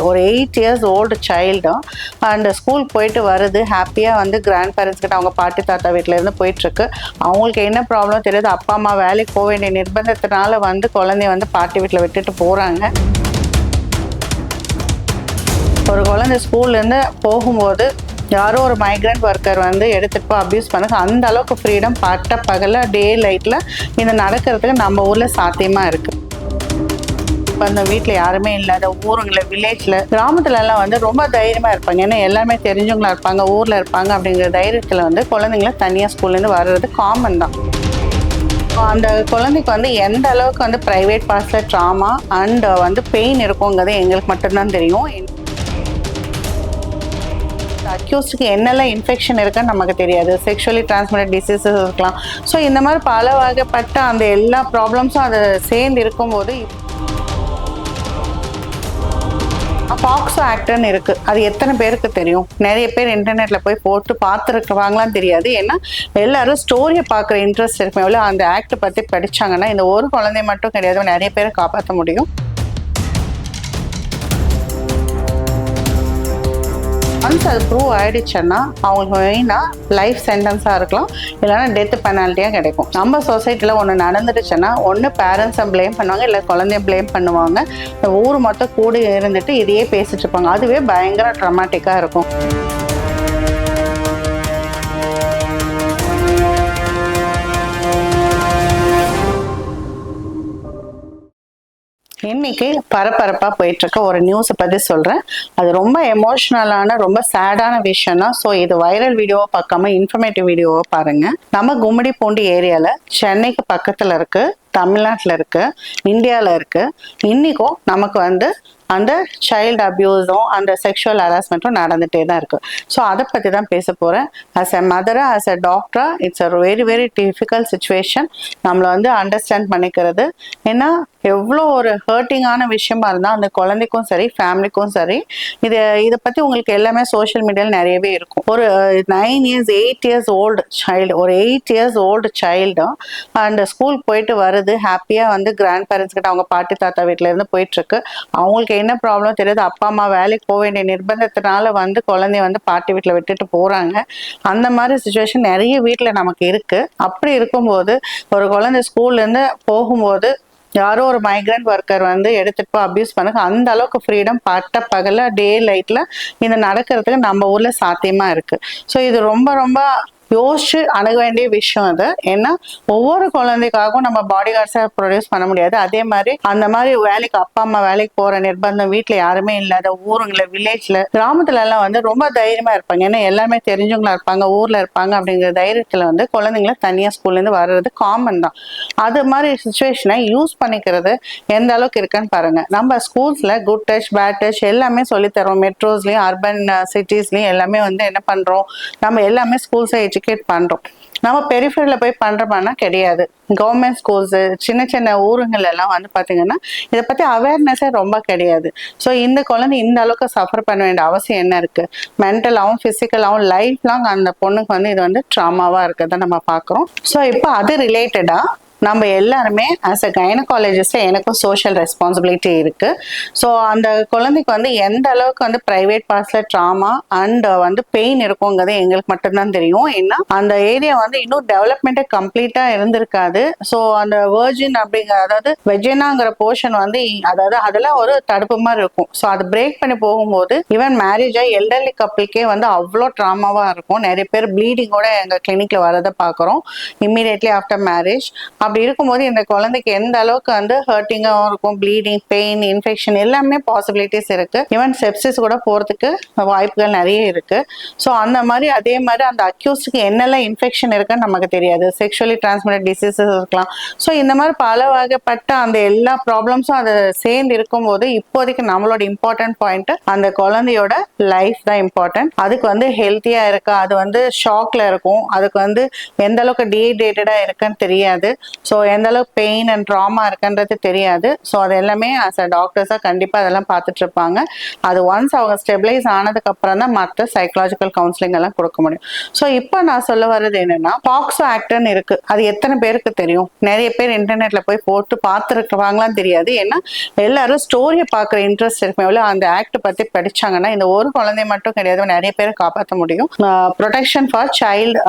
ஒரு eight years old சைல்டும் and school போயிட்டு வருது. ஹாப்பியாக வந்து கிராண்ட் பேரண்ட்ஸ் கிட்ட அவங்க பாட்டி தாத்தா வீட்டிலேருந்து போயிட்டுருக்கு. அவங்களுக்கு என்ன ப்ராப்ளம் தெரியாது? அப்பா அம்மா வேலைக்கு போக வேண்டிய நிர்பந்தத்தினால வந்து குழந்தைய வந்து பாட்டி வீட்டில் விட்டுட்டு போகிறாங்க ஒரு குழந்தை ஸ்கூல்லேருந்து போகும்போது யாரோ ஒரு மைக்ரண்ட் ஒர்க்கர் வந்து எடுத்துகிட்டு போய் அப்யூஸ் பண்ண அந்த அளவுக்கு ஃப்ரீடம் பட்ட பகல டே லைட்டில் இது நடக்கிறதுக்கு நம்ம ஊரில் சாத்தியமாக இருக்குது இப்போ அந்த வீட்டில் யாருமே இல்லாத ஊருங்கள வில்லேஜில் கிராமத்துலலாம் வந்து ரொம்ப தைரியமாக இருப்பாங்க. ஏன்னா எல்லாமே தெரிஞ்சவங்களா இருப்பாங்க ஊரில் இருப்பாங்க அப்படிங்கிற தைரியத்தில் வந்து குழந்தைங்கள தனியாக ஸ்கூல்லேருந்து வர்றது காமன் தான். அந்த குழந்தைக்கு வந்து எந்த அளவுக்கு வந்து ப்ரைவேட் பார்ட்ஸில் ட்ராமா அண்ட் வந்து பெயின் இருக்குங்கிறது எங்களுக்கு மட்டும்தான் தெரியும். அக்யூஸ்டுக்கு என்னெல்லாம் இன்ஃபெக்ஷன் இருக்குன்னு நமக்கு தெரியாது. செக்ஷுவலி டிரான்ஸ்மிட்டட் டிசீசஸ் இருக்கலாம். ஸோ இந்த மாதிரி பல வகைப்பட்ட அந்த எல்லா ப்ராப்ளம்ஸும் அதை சேர்ந்து இருக்கும்போது பாக்ஸோ ஆக்டர்னு இருக்கு. அது எத்தனை பேருக்கு தெரியும்? நிறைய பேர் இன்டர்நெட்ல போய் போட்டு பார்த்துருக்குவாங்களாம் தெரியாது. ஏன்னா எல்லாரும் ஸ்டோரியை பார்க்குற இன்ட்ரெஸ்ட் இருக்கும் எவ்வளோ அந்த ஆக்ட் பற்றி படிச்சாங்கன்னா இந்த ஒரு குழந்தை மட்டும் கிடையாது. நிறைய பேரை காப்பாற்ற முடியும். ஒன்ஸ் அது ப்ரூவ் ஆயிடுச்சுன்னா அவங்களுக்கு மெயினாக லைஃப் சென்டென்ஸாக இருக்கலாம். இல்லைன்னா டெத் பெனால்ட்டியாக கிடைக்கும். நம்ம சொசைட்டியில் ஒன்று நடந்துடுச்சுன்னா ஒன்று பேரண்ட்ஸை ப்ளேம் பண்ணுவாங்க இல்லை குழந்தைய ப்ளேம் பண்ணுவாங்க. இந்த ஊர் மொத்தம் கூடி இருந்துட்டு இதையே பேசிட்டு இருப்பாங்க. அதுவே பயங்கர ட்ரமாட்டிக்காக இருக்கும். இன்னைக்கு பரபரப்பா போயிட்டு இருக்க ஒரு நியூஸை பத்தி சொல்றேன். அது ரொம்ப எமோஷனலான ரொம்ப சேடான விஷயம் தான் ஸோ இது வைரல் வீடியோவை பார்க்காம இன்ஃபர்மேட்டிவ் வீடியோவை பாருங்க. நம்ம கும்மிடி பூண்டி ஏரியால சென்னைக்கு பக்கத்துல இருக்கு. தமிழ்நாட்டில் இருக்குது இந்தியாவில் இருக்குது இன்றைக்கும் நமக்கு வந்து அந்த சைல்டு அப்யூஸும் அந்த செக்ஷுவல் ஹராஸ்மெண்ட்டும் நடந்துகிட்டே தான் இருக்குது ஸோ அதை பற்றி தான் பேச போகிறேன் as a Mathura as a டாக்டரா it's a very very difficult situation நம்மளை வந்து அண்டர்ஸ்டாண்ட் பண்ணிக்கிறது. ஏன்னா எவ்வளோ ஒரு ஹர்ட்டிங்கான விஷயமா இருந்தால் அந்த குழந்தைக்கும் சரி ஃபேமிலிக்கும் சரி இது இதை பற்றி உங்களுக்கு எல்லாமே சோஷியல் மீடியாவில் நிறையவே இருக்கும். ஒரு nine years eight years old child ஒரு எயிட் இயர்ஸ் ஓல்டு சைல்டும் அந்த ஸ்கூல் போயிட்டு வருது ஹாப்பியாக வந்து கிராண்ட் பேரண்ட்ஸ் கிட்ட அவங்க பாட்டி தாத்தா வீட்டிலேருந்து போயிட்டுருக்கு. அவங்களுக்கு என்ன ப்ராப்ளம் தெரியாது? அப்பா அம்மா வேலைக்கு போக வேண்டிய நிர்பந்தத்தினால வந்து குழந்தைய வந்து பாட்டி வீட்டில் விட்டுட்டு போகிறாங்க அந்த மாதிரி சுச்சுவேஷன் நிறைய வீட்டில் நமக்கு இருக்குது அப்படி இருக்கும்போது ஒரு குழந்தை ஸ்கூல்லேருந்து போகும்போது யாரோ ஒரு மைக்ரண்ட் ஒர்க்கர் வந்து எடுத்துட்டு போய் அப்யூஸ் பண்ணுங்க அந்த அளவுக்கு ஃப்ரீடம் பட்ட பகல டே லைட்ல இந்த நடக்கிறதுக்கு நம்ம ஊர்ல சாத்தியமா இருக்கு. ஸோ இது ரொம்ப ரொம்ப யோசிச்சு அணுக வேண்டிய விஷயம் அது. ஏன்னா ஒவ்வொரு குழந்தைக்காகவும் நம்ம பாடி கார்ட்ஸை ப்ரொடியூஸ் பண்ண முடியாது. அதே மாதிரி அந்த மாதிரி வேலைக்கு அப்பா அம்மா வேலைக்கு போற நிர்பந்தம் வீட்டில் யாருமே இல்லாத ஊருங்கள வில்லேஜ்ல கிராமத்துல எல்லாம் வந்து ரொம்ப தைரியமா இருப்பாங்க. ஏன்னா எல்லாமே தெரிஞ்சவங்களா இருப்பாங்க ஊர்ல இருப்பாங்க அப்படிங்கிற தைரியத்துல வந்து குழந்தைங்கள தனியா ஸ்கூல்ல இருந்து வர்றது காமன் தான். அது மாதிரி சுச்சுவேஷனை யூஸ் பண்ணிக்கிறது எந்த அளவுக்கு இருக்குன்னு பாருங்க. நம்ம ஸ்கூல்ஸ்ல குட் டச் பேட் டச் எல்லாமே சொல்லித் தரோம் மெட்ரோஸ்லயும் அர்பன் சிட்டிஸ்லயும் uh, எல்லாமே வந்து என்ன பண்றோம்? நம்ம எல்லாமே ஸ்கூல்ஸை எஜுகேட் பண்றோம். நம்ம பெரிஃபரியில் போய் பண்ணுறோமானா கிடையாது. கவர்மெண்ட் ஸ்கூல்ஸு சின்ன சின்ன ஊருங்கள் எல்லாம் வந்து பார்த்தீங்கன்னா இதை பற்றி அவேர்னஸே ரொம்ப கிடையாது. ஸோ இந்த குழந்தை இந்த அளவுக்கு சஃபர் பண்ண வேண்டிய அவசியம் என்ன இருக்குது மென்டலாகவும் ஃபிசிக்கலாகவும் லைஃப் லாங் அந்த பொண்ணுக்கு வந்து இது வந்து ட்ராமாவாக இருக்கிறத நம்ம பார்க்குறோம் ஸோ இப்போ அது ரிலேட்டடாக நம்ம எல்லாருமே ஆஸ் அ கைனகாலஜிஸ்ட் எனக்கும் சோஷியல் ரெஸ்பான்சிபிலிட்டி இருக்கு. ஸோ அந்த குழந்தைக்கு வந்து எந்த அளவுக்கு வந்து ப்ரைவேட் பார்ட்ஸ்ல ட்ராமா அண்ட் வந்து பெயின் இருக்குங்கிறது எங்களுக்கு மட்டும்தான் தெரியும். ஏன்னா அந்த ஏரியா வந்து இன்னும் டெவலப்மெண்ட்டே கம்ப்ளீட்டா இருந்திருக்காது. ஸோ அந்த வேர்ஜின் அப்படிங்கிற அதாவது வெஜினாங்கிற போர்ஷன் வந்து அதாவது அதெல்லாம் ஒரு தடுப்பு மாதிரி இருக்கும். ஸோ அது பிரேக் பண்ணி போகும்போது ஈவன் மேரேஜ் ஆகி எல்டர்லி கப்பிள்கே வந்து அவ்வளோ ட்ராமாவா இருக்கும். நிறைய பேர் ப்ளீடிங்கோட எங்க கிளினிக்ல வரதை பார்க்குறோம். இம்மீடியட்லி ஆஃப்டர் மேரேஜ் அப்படி இருக்கும்போது இந்த குழந்தைக்கு எந்த அளவுக்கு வந்து ஹர்ட்டிங்காகவும் இருக்கும் ப்ளீடிங் பெயின் இன்ஃபெக்ஷன் எல்லாமே பாசிபிலிட்டிஸ் இருக்கு. ஈவன் செப்சிஸ் கூட போகிறதுக்கு வாய்ப்புகள் நிறைய இருக்கு. ஸோ அந்த மாதிரி அதே மாதிரி அந்த அக்யூஸ்டுக்கு என்னெல்லாம் இன்ஃபெக்ஷன் இருக்குன்னு நமக்கு தெரியாது. செக்ஷுவலி டிரான்ஸ்மிட்டட் டிசீசஸ் இருக்கலாம். ஸோ இந்த மாதிரி பல வகைப்பட்ட அந்த எல்லா ப்ராப்ளம்ஸும் அதை சேர்ந்து இருக்கும்போது இப்போதைக்கு நம்மளோட இம்பார்ட்டன்ட் பாயிண்ட் அந்த குழந்தையோட லைஃப் தான் இம்பார்ட்டன்ட் அதுக்கு வந்து ஹெல்த்தியா இருக்கா? அது வந்து ஷாக்ல இருக்கும். அதுக்கு வந்து எந்த அளவுக்கு டீஹைட்ரேட்டடா இருக்குன்னு தெரியாது. ஸோ எந்த அளவுக்கு பெயின் அண்ட் ட்ராமா இருக்குன்றது தெரியாது. ஸோ அது எல்லாமே அஸ் அ டாக்டர்ஸாக கண்டிப்பாக அதெல்லாம் பார்த்துட்டு இருப்பாங்க. அது ஒன்ஸ் அவங்க ஸ்டெபிளைஸ் ஆனதுக்கு அப்புறம் தான் மற்ற சைக்கலாஜிக்கல் கவுன்சிலிங் எல்லாம் கொடுக்க முடியும். ஸோ இப்போ நான் சொல்ல வர்றது என்னன்னா பாக்ஸோ ஆக்டர்னு இருக்கு. அது எத்தனை பேருக்கு தெரியும்? நிறைய பேர் இன்டர்நெட்ல போய் போட்டு பார்த்துருக்குவாங்களான்னு தெரியாது. ஏன்னா எல்லாரும் ஸ்டோரியை பார்க்குற இன்ட்ரெஸ்ட் இருக்குமே எவ்வளோ அந்த ஆக்ட் பற்றி படிச்சாங்கன்னா இந்த ஒரு குழந்தை மட்டும் கிடையாது. நிறைய பேரை காப்பாற்ற முடியும். Protection for child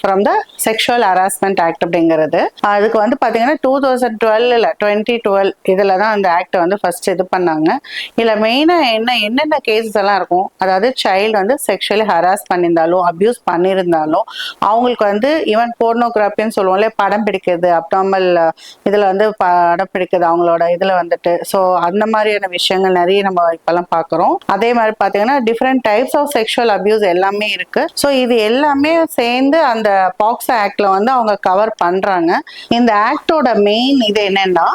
from the sexual harassment act அப்படிங்கிறது. அதுக்கு வந்து பார்த்தீங்கன்னா டூ தௌசண்ட் டுவெல்ல டுவெண்ட்டி டுவெல் இதில் தான் அந்த ஆக்டை வந்து ஃபர்ஸ்ட் இது பண்ணாங்க. இதில் மெயினாக என்ன என்னென்ன கேசஸ் எல்லாம் இருக்கும்? அதாவது சைல்டு வந்து செக்ஷுவலி ஹராஸ் பண்ணியிருந்தாலும் அப்யூஸ் பண்ணியிருந்தாலும் அவங்களுக்கு வந்து ஈவன் போர்னோகிராஃபின்னு சொல்லுவோம்ல படம் பிடிக்கிறது அப்டாமல் இதில் வந்து படம் பிடிக்கிறது அவங்களோட இதில் வந்துட்டு. ஸோ அந்த மாதிரியான விஷயங்கள் நிறைய நம்ம இப்போல்லாம் பார்க்குறோம் அதே மாதிரி பார்த்தீங்கன்னா different types of sexual abuse எல்லாமே இருக்கு. ஸோ இது எல்லாமே சேர்ந்து அந்த பாக்ஸ் ஆக்டில் வந்து அவங்க கவர் பண்ணுறாங்க இந்த ஆக்டோட மெயின் இது என்னன்னா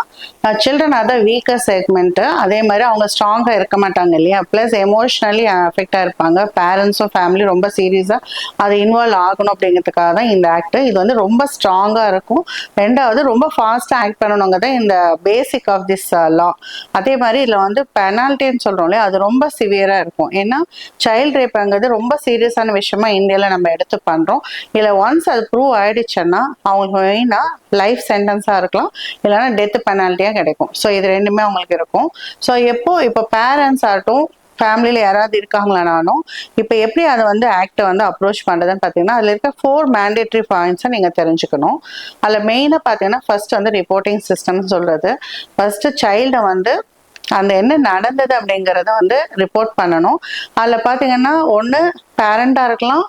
children are the weaker segment அதே மாதிரி அவங்க ஸ்ட்ராங்கா இருக்க மாட்டாங்க இல்லையா? பிளஸ் எமோஷனலி அஃபெக்டா இருப்பாங்க. பேரண்ட்ஸும் ஃபேமிலி ரொம்ப சீரியஸா அது இன்வால்வ் ஆகணும் அப்படிங்கிறதுக்காக தான் இந்த ஆக்ட் இது வந்து ரொம்ப ஸ்ட்ராங்கா இருக்கும். ரெண்டாவது ரொம்ப ஃபாஸ்டா ஆக்ட் பண்ணணுங்க தான் இந்த பேசிக் ஆஃப் திஸ் லா அதே மாதிரி இதுல வந்து பெனால்ட்டின்னு சொல்றோம் இல்லையா? அது ரொம்ப சிவியரா இருக்கும். ஏன்னா சைல்ட் ரேப்ங்கிறது ரொம்ப சீரியஸான விஷயமா இந்தியால நம்ம எடுத்து பண்றோம். இதுல ஒன்ஸ் அது ப்ரூவ் ஆயிடுச்சுன்னா அவங்களுக்கு மெயினா லைஃப் சென்டென்ஸாக இருக்கலாம். இல்லைன்னா டெத் பெனால்ட்டியாக கிடைக்கும். ஸோ இது ரெண்டுமே அவங்களுக்கு இருக்கும். ஸோ எப்போ இப்போ பேரண்ட்ஸ் ஆகட்டும் ஃபேமிலியில் யாராவது இருக்காங்களானாலும் இப்போ எப்படி அதை வந்து ஆக்டை வந்து அப்ரோச் பண்ணுறதுன்னு பார்த்தீங்கன்னா அதில் இருக்க ஃபோர் மேண்டேட்ரி பாயிண்ட்ஸை நீங்கள் தெரிஞ்சுக்கணும். அதில் மெயினாக பார்த்தீங்கன்னா ஃபர்ஸ்ட் வந்து ரிப்போர்ட்டிங் சிஸ்டம்னு சொல்கிறது ஃபர்ஸ்ட்டு சைல்டை வந்து அந்த என்ன நடந்தது அப்படிங்கிறத வந்து ரிப்போர்ட் பண்ணணும். அதில் பார்த்தீங்கன்னா ஒன்று பேரண்டாக இருக்கலாம்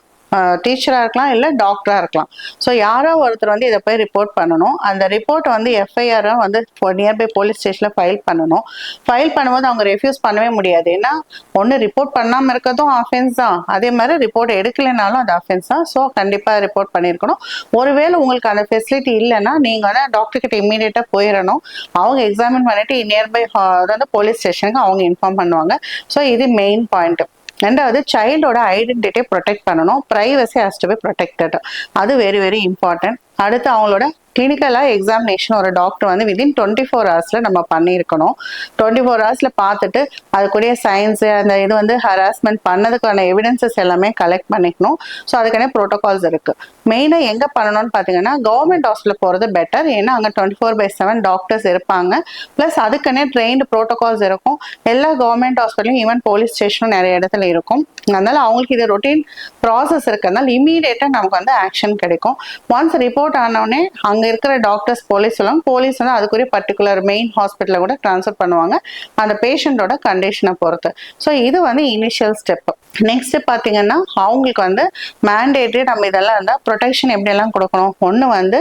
டீச்சராக இருக்கலாம் இல்லை டாக்டராக இருக்கலாம். ஸோ யாரோ ஒருத்தர் வந்து இதை போய் ரிப்போர்ட் பண்ணணும். அந்த ரிப்போர்ட் வந்து எஃப்ஐஆரை வந்து நியர்பை போலீஸ் ஸ்டேஷனில் ஃபைல் பண்ணணும். ஃபைல் பண்ணும்போது அவங்க ரெஃப்யூஸ் பண்ணவே முடியாது. ஏன்னா ஒன்று ரிப்போர்ட் பண்ணாமல் இருக்கிறதும் அஃபென்ஸ் தான். அதே மாதிரி ரிப்போர்ட் எடுக்கலைனாலும் அது அஃபென்ஸ் தான். ஸோ கண்டிப்பாக ரிப்போர்ட் பண்ணியிருக்கணும். ஒருவேளை உங்களுக்கு அந்த ஃபெசிலிட்டி இல்லைன்னா நீங்கள் வந்து டாக்டர் கிட்ட போயிடணும். அவங்க எக்ஸாமின் பண்ணிட்டு நியர்பை வந்து போலீஸ் ஸ்டேஷனுக்கு அவங்க இன்ஃபார்ம் பண்ணுவாங்க. ஸோ இது மெயின் பாயிண்ட்டு ரெண்டாவது சைல்டோட ஐடென்டிட்டியை ப்ரொடெக்ட் பண்ணணும். Privacy has to be protected அது வெரி வெரி இம்பார்ட்டன்ட் அடுத்து அவங்களோட கிளினிக்கலாக எக்ஸாமினேஷன் ஒரு டாக்டர் வந்து விதின் டுவெண்ட்டி ஃபோர் ஹவர்ஸில் நம்ம பண்ணியிருக்கணும். டுவெண்ட்டி ஃபோர் ஹவர்ஸில் பார்த்துட்டு அதுக்குரிய சயின்ஸு அந்த இது வந்து ஹராஸ்மெண்ட் பண்ணதுக்கான எவிடன்சஸ் எல்லாமே கலெக்ட் பண்ணிக்கணும். ஸோ அதுக்கான ப்ரோட்டோகால்ஸ் இருக்குது மெயினாக எங்கே பண்ணணும்னு பார்த்தீங்கன்னா கவர்மெண்ட் ஹாஸ்பிட்டல் போகிறது பெட்டர் ஏன்னா அங்கே twenty four by seven doctors இருப்பாங்க. ப்ளஸ் அதுக்குன்னே ட்ரெயின்டு ப்ரோட்டோகால்ஸ் இருக்கும். எல்லா கவர்மெண்ட் ஹாஸ்பிட்டலும் ஈவன் போலீஸ் ஸ்டேஷனும் நிறைய இடத்துல இருக்கும். அதனால அவங்களுக்கு இது ரொட்டீன் ப்ராசஸ் இருக்கிறதுனால இமீடியட்டாக நமக்கு வந்து ஆக்ஷன் கிடைக்கும். ஒன்ஸ் ரிப்போர்ட் ஆனோடனே அங்கே அங்கே இருக்கிற டாக்டர்ஸ் போலீஸ் எல்லாம் போலீஸ் வந்து அதுக்குரிய பர்டிகுலர் மெயின் ஹாஸ்பிட்டலில் கூட ட்ரான்ஸ்ஃபர் பண்ணுவாங்க. அந்த பேஷண்ட்டோட கண்டிஷனை பொறுத்து. ஸோ இது வந்து இனிஷியல் ஸ்டெப் நெக்ஸ்ட் பார்த்தீங்கன்னா அவங்களுக்கு வந்து மேண்டேட்ரி நம்ம இதெல்லாம் இருந்தால் ப்ரொடெக்ஷன் எப்படியெல்லாம் கொடுக்கணும்? ஒன்று வந்து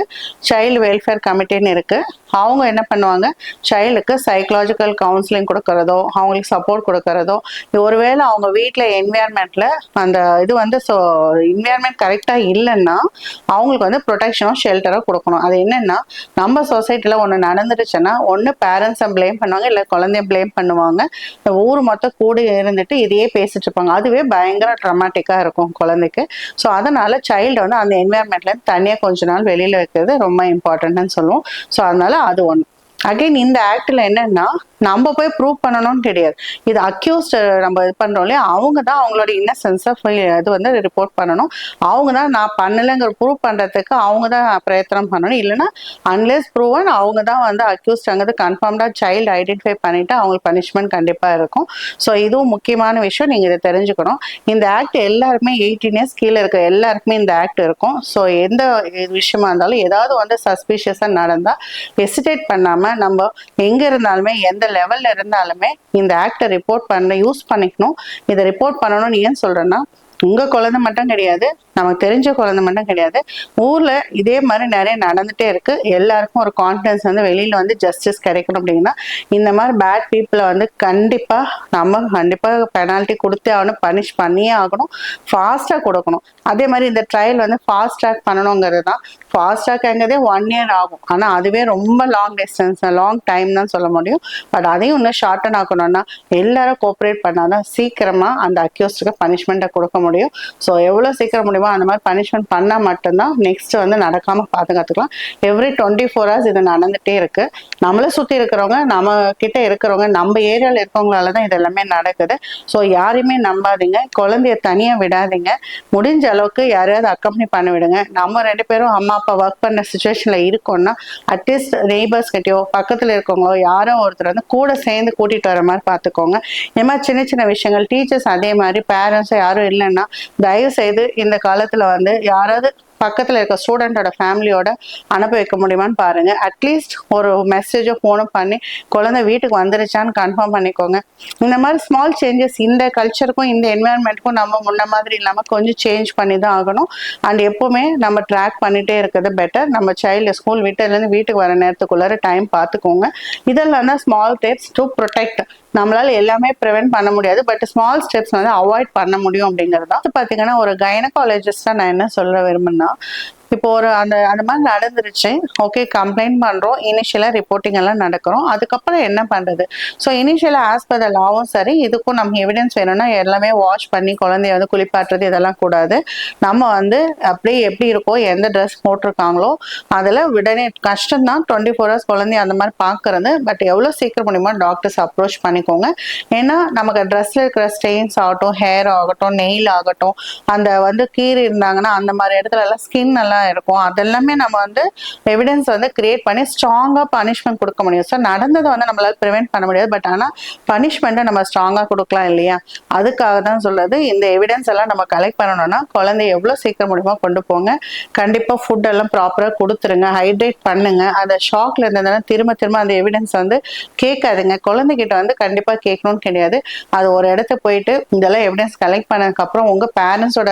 சைல்டு வெல்ஃபேர் கமிட்டின்னு இருக்குது அவங்க என்ன பண்ணுவாங்க? சைல்டுக்கு சைக்கலாஜிக்கல் கவுன்சிலிங் கொடுக்கறதோ அவங்களுக்கு சப்போர்ட் கொடுக்கறதோ ஒருவேளை அவங்க வீட்டில் என்வியான்மெண்ட்ல அந்த இது வந்து ஸோ என்வியான்மெண்ட் கரெக்டாக இல்லைன்னா அவங்களுக்கு வந்து ப்ரொடெக்ஷனோ ஷெல்டரோ கொடுக்கணும். அது என்னன்னா நம்ம சொசைட்டியில் ஒன்று நடந்துருச்சுன்னா ஒன்று பேரண்ட்ஸை ப்ளேம் பண்ணுவாங்க இல்லை குழந்தைய ப்ளேம் பண்ணுவாங்க. ஊர் மொத்தம் கூட இருந்துட்டு இதையே பேசிட்டு இருப்பாங்க. அதுவே பயங்கர ட்ரமாட்டிக்காக இருக்கும் குழந்தைக்கு. ஸோ அதனால சைல்டு வந்து அந்த என்விரான்மெண்ட்லேருந்து தனியாக கொஞ்ச நாள் வெளியில் வைக்கிறது ரொம்ப இம்பார்ட்டன்ட்னு சொல்லுவோம். ஸோ அதனால அது ஒன்று அகைன் இந்த ஆக்டில் என்னன்னா நம்ம போய் ப்ரூவ் பண்ணணும்னு கிடையாது. இது அக்யூஸ்ட் நம்ம இது பண்றோம் இல்லையா? அவங்க தான் அவங்களோட இன்னசென்ஸை இது வந்து ரிப்போர்ட் பண்ணணும். அவங்க தான் நான் பண்ணலைங்கிற ப்ரூவ் பண்றதுக்கு அவங்க தான் பிரயத்தனம் பண்ணணும். இல்லைன்னா அன்லெஸ் ப்ரூவன் அவங்க தான் வந்து அக்யூஸ்ட் அங்கே கன்ஃபார்ம்டா சைல்டு ஐடென்டிஃபை பண்ணிட்டு அவங்களுக்கு பனிஷ்மெண்ட் கண்டிப்பா இருக்கும். ஸோ இதுவும் முக்கியமான விஷயம். நீங்க இதை தெரிஞ்சுக்கணும். இந்த ஆக்ட் எல்லாருமே எயிட்டீன் இயர்ஸ் கீழே இருக்க எல்லாருக்குமே இந்த ஆக்ட் இருக்கும். ஸோ எந்த விஷயமா இருந்தாலும் ஏதாவது வந்து சஸ்பீஷியஸாக நடந்தால் ஹெசிடேட் நம்ம எங்க இருந்தாலுமே எந்த லெவல்ல இருந்தாலுமே இந்த ஆக்டை ரிப்போர்ட் பண்ண யூஸ் பண்ணிக்கணும். இதை ரிப்போர்ட் பண்ணணும்னு ஏன் சொல்றேன்னா உங்க குழந்தை மட்டும் கிடையாது நமக்கு தெரிஞ்ச குழந்தை மட்டும் கிடையாது. ஊர்ல இதே மாதிரி நிறைய நடந்துட்டே இருக்கு. எல்லாருக்கும் ஒரு கான்பிடன்ஸ் வந்து வெளியில வந்து ஜஸ்டிஸ் கிடைக்கணும் அப்படின்னா இந்த மாதிரி பேட் பீப்புளை வந்து கண்டிப்பா நம்ம கண்டிப்பா பெனால்ட்டி கொடுத்தே ஆகணும் பனிஷ் பண்ணியே ஆகணும். ஃபாஸ்டா கொடுக்கணும். அதே மாதிரி இந்த ட்ரையல் வந்து ஃபாஸ்ட் ட்ராக் பண்ணணுங்கிறது தான் ஃபாஸ்ட் ஒன் இயர் ஆகும். ஆனால் அதுவே ரொம்ப லாங் டிஸ்டன்ஸ் லாங் டைம் தான் சொல்ல முடியும். பட் அதையும் இன்னும் ஷார்டன் ஆக்கணும்னா எல்லாரும் கோஆப்ரேட் பண்ணாதான் சீக்கிரமா அந்த அக்யூஸ்டுக்கு பனிஷ்மெண்ட்டை கொடுக்க முடியும். ஸோ எவ்வளோ சீக்கிரம் முடியுமோ அந்த மாதிரி பனிஷ்மெண்ட் பண்ணால் மட்டும்தான் நெக்ஸ்ட் வந்து நடக்காமல் பாதுகாத்துக்கலாம் எவ்ரி டுவெண்ட்டி ஃபோர் ஹவர்ஸ் இது நடந்துகிட்டே இருக்கு. நம்மளை சுற்றி இருக்கிறவங்க நம்ம கிட்ட இருக்கிறவங்க நம்ம ஏரியாவில் இருக்கவங்களால தான் இது எல்லாமே நடக்குது. ஸோ யாரையுமே நம்பாதீங்க. குழந்தைய தனியாக விடாதீங்க. முடிஞ்ச அளவுக்கு யாரையாவது அக்கம்பனி பண்ண விடுங்க நம்ம ரெண்டு பேரும் அம்மா அப்போ ஒர்க் பண்ண சுச்சுவேஷனில் இருக்கோம்னா அட்லீஸ்ட் நெய்பர்ஸ் கிட்டயோ பக்கத்தில் இருக்கவங்களோ யாரோ ஒருத்தர் வந்து கூட சேர்ந்து கூட்டிகிட்டு வர மாதிரி பார்த்துக்கோங்க. இந்த மாதிரி சின்ன சின்ன விஷயங்கள் டீச்சர்ஸ் அதே மாதிரி பேரண்ட்ஸ் யாரும் இல்லைன்னா தயவு செய்து இந்த காலத்தில் வந்து யாராவது பக்கத்தில் இருக்க ஸ்டூடெண்ட்டோட ஃபேமிலியோட அனுப்ப வைக்க முடியுமான்னு பாருங்க. அட்லீஸ்ட் ஒரு மெசேஜோ ஃபோனோ பண்ணி குழந்தை வீட்டுக்கு வந்துருச்சான்னு கன்ஃபார்ம் பண்ணிக்கோங்க. இந்த மாதிரி ஸ்மால் சேஞ்சஸ் இந்த கல்ச்சருக்கும் இந்த என்வாயன்மெண்ட்டுக்கும் நம்ம முன்ன மாதிரி இல்லாமல் கொஞ்சம் சேஞ்ச் பண்ணி தான் ஆகணும். அண்ட் எப்போவுமே நம்ம ட்ராக் பண்ணிட்டே இருக்கிறது பெட்டர் நம்ம சைல்டு ஸ்கூல் விட்டதுலேருந்து வீட்டுக்கு வர நேரத்துக்குள்ளார டைம் பார்த்துக்கோங்க இதெல்லாம் தான் ஸ்மால் ஸ்டெப்ஸ் டு ப்ரொடெக்ட் நம்மளால எல்லாமே ப்ரிவென்ட் பண்ண முடியாது. பட் ஸ்மால் ஸ்டெப்ஸ் வந்து அவாய்ட் பண்ண முடியும் அப்படிங்கிறது தான் பார்த்தீங்கன்னா ஒரு கைனகாலஜிஸ்டாக நான் என்ன சொல்ல விரும்புனா இப்போ ஒரு அந்த அந்த மாதிரி நடந்துருச்சு. ஓகே கம்ப்ளைண்ட் பண்ணுறோம் இனிஷியலாக ரிப்போர்ட்டிங் எல்லாம் நடக்கிறோம். அதுக்கப்புறம் என்ன பண்ணுறது ஸோ இனிஷியலாக ஆஸ் பர் த லாவும் சரி இதுக்கும் நம்ம எவிடன்ஸ் வேணும்னா எல்லாமே வாஷ் பண்ணி குழந்தைய வந்து குளிப்பாட்டுறது இதெல்லாம் கூடாது. நம்ம வந்து அப்படியே எப்படி இருக்கோ எந்த ட்ரெஸ் போட்டிருக்காங்களோ அதில் உடனே கஷ்டம்தான். டுவெண்ட்டி ஃபோர் ஹவர்ஸ் குழந்தைய அந்த மாதிரி பார்க்கறது பட் எவ்வளோ சீக்கிரம் முடியுமோ டாக்டர்ஸ் அப்ரோச் பண்ணிக்கோங்க. ஏன்னா நமக்கு ட்ரெஸ்ஸில் இருக்கிற ஸ்டெயின்ஸ் ஆகட்டும் ஹேர் ஆகட்டும் நெயில் ஆகட்டும் அந்த வந்து கீறி இருந்தாங்கன்னா அந்த மாதிரி இடத்துல எல்லாம் ஸ்கின் எல்லாம் இருக்கும். அதெல்லாமே நம்ம வந்து எவிடன்ஸ் வந்து கிரியேட் பண்ணி ஸ்ட்ராங்காக பனிஷ்மெண்ட் கொடுக்க முடியும். ஸோ நடந்ததை வந்து நம்மளால ப்ரிவென்ட் பண்ண முடியாது. பட் ஆனால் பனிஷ்மெண்ட்டை நம்ம ஸ்ட்ராங்காக கொடுக்கலாம் இல்லையா? அதுக்காக தான் சொல்றது. இந்த எவிடன்ஸ் எல்லாம் நம்ம கலெக்ட் பண்ணணும்னா குழந்தைய எவ்வளோ சீக்கிரம் முடியுமோ கொண்டு போங்க. கண்டிப்பாக ஃபுட் எல்லாம் ப்ராப்பராக கொடுத்துருங்க. ஹைட்ரேட் பண்ணுங்க. அந்த ஷாக்ல இருந்ததுன்னா திரும்ப திரும்ப அந்த எவிடன்ஸ் வந்து கேட்காதுங்க. குழந்தைகிட்ட வந்து கண்டிப்பாக கேட்கணும்னு கிடையாது. அது ஒரு இடத்த போயிட்டு இதெல்லாம் எவிடன்ஸ் கலெக்ட் பண்ணதுக்கப்புறம் உங்கள் பேரண்ட்ஸோட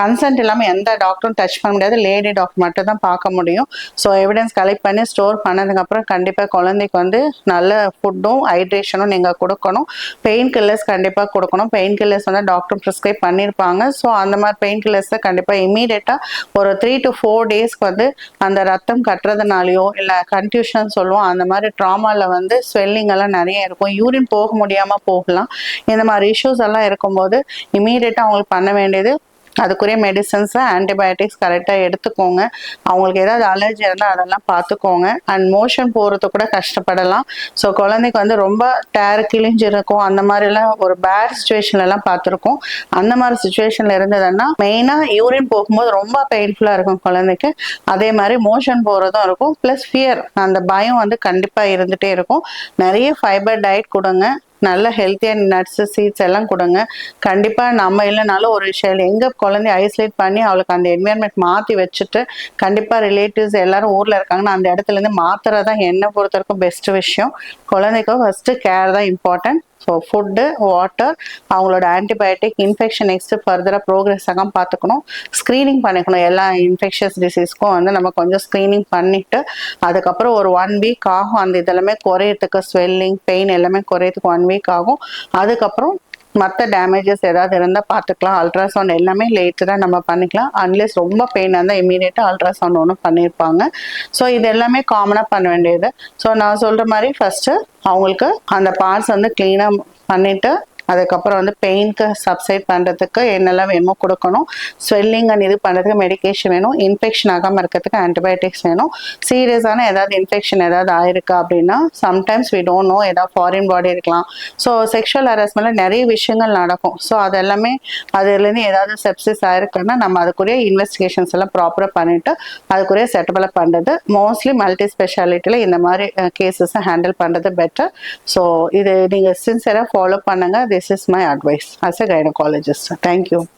கன்சென்ட் இல்லாமல் எந்த டாக்டரும் டச் பண்ண முடியாது. லேடி டாக்டர் மட்டும் தான் பார்க்க முடியும். ஸோ எவிடன்ஸ் கலெக்ட் பண்ணி ஸ்டோர் பண்ணதுக்கப்புறம் கண்டிப்பாக குழந்தைக்கு வந்து நல்ல ஃபுட்டும் ஹைட்ரேஷனும் நீங்கள் கொடுக்கணும். பெயின் கில்லர்ஸ் கண்டிப்பாக கொடுக்கணும். பெயின் கில்லர்ஸ் வந்து டாக்டர் ப்ரிஸ்கிரைப் பண்ணியிருப்பாங்க. ஸோ அந்த மாதிரி பெயின் கில்லர்ஸை கண்டிப்பாக இமீடியட்டாக ஒரு த்ரீ டு ஃபோர் டேஸ்க்கு வந்து அந்த ரத்தம் கட்டுறதுனாலையோ இல்லை கன்ஃபியூஷன் சொல்லுவோம் அந்த மாதிரி ட்ராமாவில் வந்து ஸ்வெல்லிங் எல்லாம் நிறைய இருக்கும். யூரின் போக முடியாமல் போகலாம். இந்த மாதிரி இஷ்யூஸ் எல்லாம் இருக்கும்போது இமீடியட்டாக அவங்களுக்கு பண்ண வேண்டியது அதுக்குரிய மெடிசன்ஸை ஆன்டிபயோட்டிக்ஸ் கரெக்டாக எடுத்துக்கோங்க. அவங்களுக்கு ஏதாவது அலர்ஜி இருந்தால் அதெல்லாம் பார்த்துக்கோங்க அண்ட் மோஷன் போகிறது கூட கஷ்டப்படலாம். ஸோ குழந்தைக்கு வந்து ரொம்ப டேர் கிழிஞ்சிருக்கும் அந்த மாதிரிலாம் ஒரு பேட் சுச்சுவேஷன்லாம் பார்த்துருக்கோம் அந்த மாதிரி சுச்சுவேஷனில் இருந்ததுன்னா மெயினாக யூரின் போகும்போது ரொம்ப பெயின்ஃபுல்லாக இருக்கும் குழந்தைக்கு. அதே மாதிரி மோஷன் போகிறதும் இருக்கும். ப்ளஸ் ஃபியர் அந்த பயம் வந்து கண்டிப்பாக இருந்துகிட்டே இருக்கும். நிறைய ஃபைபர் டயட் கொடுங்க. நல்ல ஹெல்த்தியாக நட்ஸு சீட்ஸ் எல்லாம் கொடுங்க. கண்டிப்பாக நம்ம இல்லைனாலும் ஒரு விஷயம் எங்கே குழந்தைய ஐசோலேட் பண்ணி அவளுக்கு அந்த என்விரான்மெண்ட் மாற்றி வச்சுட்டு கண்டிப்பாக ரிலேட்டிவ்ஸ் எல்லாரும் ஊரில் இருக்காங்கன்னா அந்த இடத்துலேருந்து மாத்துறது தான் என்னை பொறுத்த வரைக்கும் பெஸ்ட் விஷயம். குழந்தைக்கும் ஃபஸ்ட்டு கேர் தான் இம்பார்ட்டன்ட் ஸோ ஃபுட்டு வாட்டர் அவங்களோட ஆன்டிபயோட்டிக் இன்ஃபெக்ஷன் நெக்ஸ்ட்டு ஃபர்தராக ப்ரோக்ரெஸ் ஆகாமல் பார்த்துக்கணும் ஸ்க்ரீனிங் பண்ணிக்கணும். எல்லா இன்ஃபெக்ஷஸ் டிசீஸ்க்கும் வந்து நம்ம கொஞ்சம் ஸ்க்ரீனிங் பண்ணிவிட்டு அதுக்கப்புறம் ஒரு ஒன் வீக் ஆகும். அந்த இதெல்லாமே குறையறதுக்கு ஸ்வெல்லிங் பெயின் எல்லாமே குறையிறதுக்கு ஒன் வீக் ஆகும். அதுக்கப்புறம் மற்ற டேமேஜஸ் ஏதாவது இருந்தால் பார்த்துக்கலாம் அல்ட்ராசவுண்ட் எல்லாமே லேட்டராக நம்ம பண்ணிக்கலாம். அன்லெஸ் ரொம்ப பெயினாக இருந்தால் இமீடியட்டாக அல்ட்ராசவுண்ட் ஒன்று பண்ணியிருப்பாங்க ஸோ இது எல்லாமே காமனாக பண்ண வேண்டியது. ஸோ நான் சொல்கிற மாதிரி ஃபஸ்ட்டு அவங்களுக்கு அந்த பார்ட்ஸ் வந்து க்ளீனாக பண்ணிவிட்டு அதுக்கப்புறம் வந்து பெயினுக்கு சப்சைட் பண்ணுறதுக்கு என்னெல்லாம் வேணுமோ கொடுக்கணும். ஸ்வெல்லிங் அண்ட் இது பண்ணுறதுக்கு மெடிகேஷன் வேணும். இன்ஃபெக்ஷன் ஆகாமல் இருக்கிறதுக்கு ஆன்டிபயோட்டிக்ஸ் வேணும். சீரியஸான ஏதாவது இன்ஃபெக்ஷன் ஏதாவது ஆயிருக்கு அப்படின்னா சம்டைம்ஸ் வி டோன்ட் நோ ஏதாவது ஃபாரின் பாடி இருக்கலாம். ஸோ செக்ஷுவல் ஹராஸ்மெண்ட்ல நிறைய விஷயங்கள் நடக்கும். ஸோ அது எல்லாமே அதுலேருந்து ஏதாவது செப்சிஸ் ஆயிருக்குன்னா நம்ம அதுக்குரிய இன்வெஸ்டிகேஷன்ஸ் எல்லாம் ப்ராப்பராக பண்ணிட்டு அதுக்குரிய செட்டபிளாக பண்ணுறது மோஸ்ட்லி மல்டி ஸ்பெஷாலிட்டியில் இந்த மாதிரி கேசஸை ஹேண்டில் பண்ணுறது பெட்டர் ஸோ இது நீங்கள் சின்சியராக ஃபாலோ பண்ணுங்கள் This is my advice as a gynecologist. Thank you.